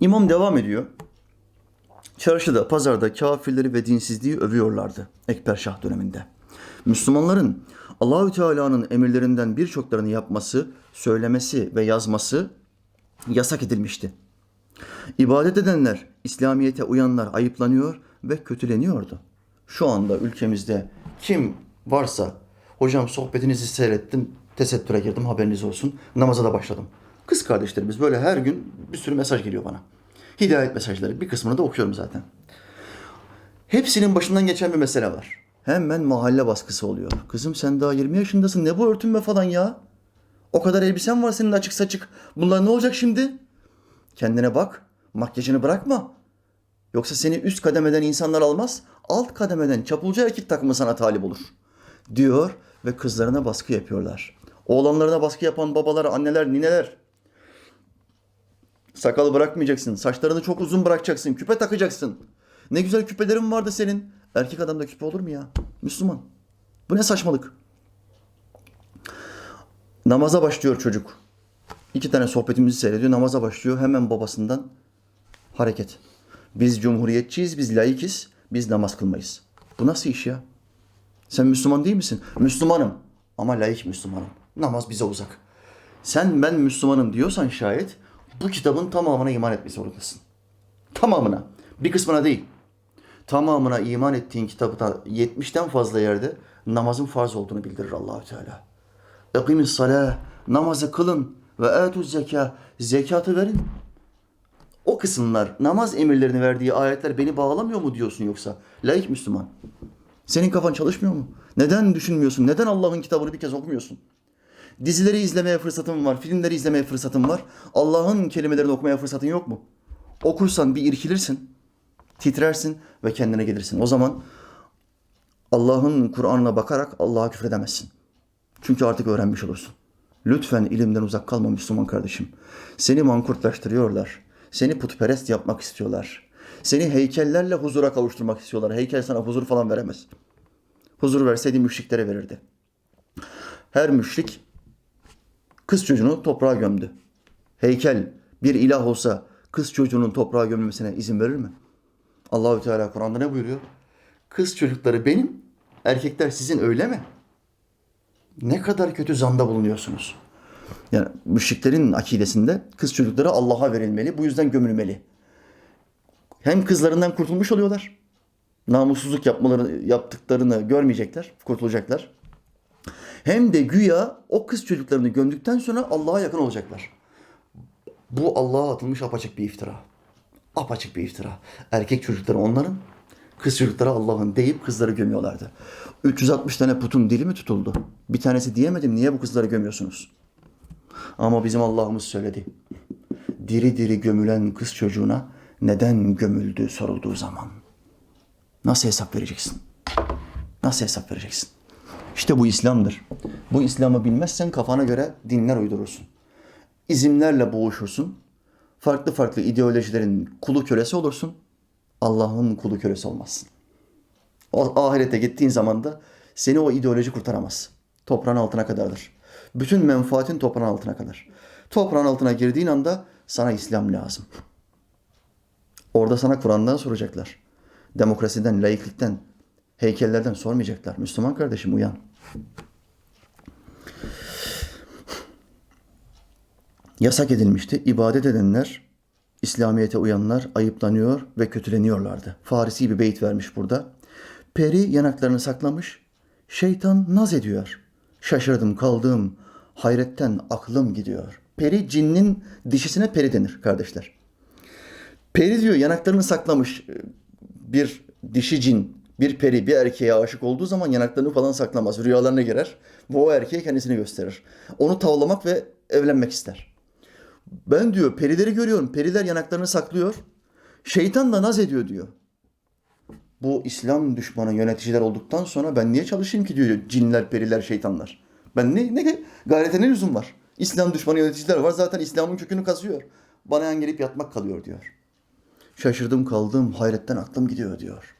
İmam devam ediyor. Çarşıda, pazarda kafirleri ve dinsizliği övüyorlardı Ekber Şah döneminde. Müslümanların Allahü Teala'nın emirlerinden birçoklarını yapması, söylemesi ve yazması yasak edilmişti. İbadet edenler, İslamiyete uyanlar ayıplanıyor ve kötüleniyordu. Şu anda ülkemizde kim varsa, hocam sohbetinizi seyrettim, tesettüre girdim haberiniz olsun, namaza da başladım. Kız kardeşlerimiz böyle her gün bir sürü mesaj geliyor bana. Hidayet mesajları bir kısmını da okuyorum zaten. Hepsinin başından geçen bir mesele var. Hemen mahalle baskısı oluyor. Kızım sen daha 20 yaşındasın ne bu örtünme falan ya? O kadar elbisen var senin açık saçık. Bunlar ne olacak şimdi? Kendine bak. Makyajını bırakma. Yoksa seni üst kademeden insanlar almaz. Alt kademeden çapulcu erkek takımı sana talip olur. Diyor ve kızlarına baskı yapıyorlar. Oğlanlarına baskı yapan babalar, anneler, nineler. Sakal bırakmayacaksın. Saçlarını çok uzun bırakacaksın. Küpe takacaksın. Ne güzel küpelerin vardı senin. Erkek adamda küpe olur mu ya? Müslüman. Bu ne saçmalık? Namaza başlıyor çocuk. İki tane sohbetimizi seyrediyor. Namaza başlıyor. Hemen babasından hareket. Biz cumhuriyetçiyiz, biz laikiz, biz namaz kılmayız. Bu nasıl iş ya? Sen Müslüman değil misin? Müslümanım ama laik Müslümanım. Namaz bize uzak. Sen ben Müslümanım diyorsan şayet bu kitabın tamamına iman etmesi zorundasın. Tamamına. Bir kısmına değil. Tamamına iman ettiğin kitapta 70'ten fazla yerde namazın farz olduğunu bildirir Allahü Teala. Ekimis salah, namazı kılın ve etuz zeka, zekatı verin. O kısımlar, namaz emirlerini verdiği ayetler beni bağlamıyor mu diyorsun yoksa? Laik Müslüman. Senin kafan çalışmıyor mu? Neden düşünmüyorsun? Neden Allah'ın kitabını bir kez okumuyorsun? Dizileri izlemeye fırsatın var, filmleri izlemeye fırsatın var. Allah'ın kelimelerini okumaya fırsatın yok mu? Okursan bir irkilirsin, titrersin ve kendine gelirsin. O zaman Allah'ın Kur'an'ına bakarak Allah'a küfredemezsin. Çünkü artık öğrenmiş olursun. Lütfen ilimden uzak kalma Müslüman kardeşim. Seni mankurtlaştırıyorlar. Seni putperest yapmak istiyorlar. Seni heykellerle huzura kavuşturmak istiyorlar. Heykel sana huzur falan veremez. Huzur verseydi müşriklere verirdi. Her müşrik kız çocuğunu toprağa gömdü. Heykel bir ilah olsa kız çocuğunun toprağa gömülmesine izin verir mi? Allahü Teala Kur'an'da ne buyuruyor? Kız çocukları benim, erkekler sizin öyle mi? Ne kadar kötü zanda bulunuyorsunuz. Yani müşriklerin akidesinde kız çocukları Allah'a verilmeli, bu yüzden gömülmeli. Hem kızlarından kurtulmuş oluyorlar. Namussuzluk yapmaları, yaptıklarını görmeyecekler, kurtulacaklar. Hem de güya o kız çocuklarını gömdükten sonra Allah'a yakın olacaklar. Bu Allah'a atılmış apaçık bir iftira. Apaçık bir iftira. Erkek çocukları onların, kız çocukları Allah'ın deyip kızları gömüyorlardı. 360 tane putun dili mi tutuldu? Bir tanesi diyemedim niye bu kızları gömüyorsunuz? Ama bizim Allah'ımız söyledi. Diri diri gömülen kız çocuğuna neden gömüldü sorulduğu zaman. Nasıl hesap vereceksin? Nasıl hesap vereceksin? İşte bu İslam'dır. Bu İslam'ı bilmezsen kafana göre dinler uydurursun. İzimlerle boğuşursun. Farklı farklı ideolojilerin kulu kölesi olursun. Allah'ın kulu kölesi olmazsın. O ahirete gittiğin zaman da seni o ideoloji kurtaramaz. Toprağın altına kadardır. Bütün menfaatin toprağın altına kadar. Toprağın altına girdiğin anda sana İslam lazım. Orada sana Kur'an'dan soracaklar. Demokrasiden, laiklikten, heykellerden sormayacaklar. Müslüman kardeşim uyan. Yasak edilmişti. İbadet edenler, İslamiyete uyanlar ayıplanıyor ve kötüleniyorlardı. Farisi bir beyit vermiş burada. Peri yanaklarını saklamış, şeytan naz ediyor. Şaşırdım kaldım, hayretten aklım gidiyor. Peri cinnin dişisine peri denir kardeşler. Peri diyor yanaklarını saklamış bir dişi cin, bir peri bir erkeğe aşık olduğu zaman yanaklarını falan saklamaz. Rüyalarına girer ve o erkeğe kendisini gösterir. Onu tavlamak ve evlenmek ister. Ben diyor perileri görüyorum. Periler yanaklarını saklıyor. Şeytan da naz ediyor diyor. Bu İslam düşmanı yöneticiler olduktan sonra ben niye çalışayım ki diyor cinler, periler, şeytanlar. Ben ne, ne gayrete ne lüzum var? İslam düşmanı yöneticiler var zaten İslam'ın kökünü kazıyor. Bana yan gelip yatmak kalıyor diyor. Şaşırdım kaldım hayretten aklım gidiyor diyor.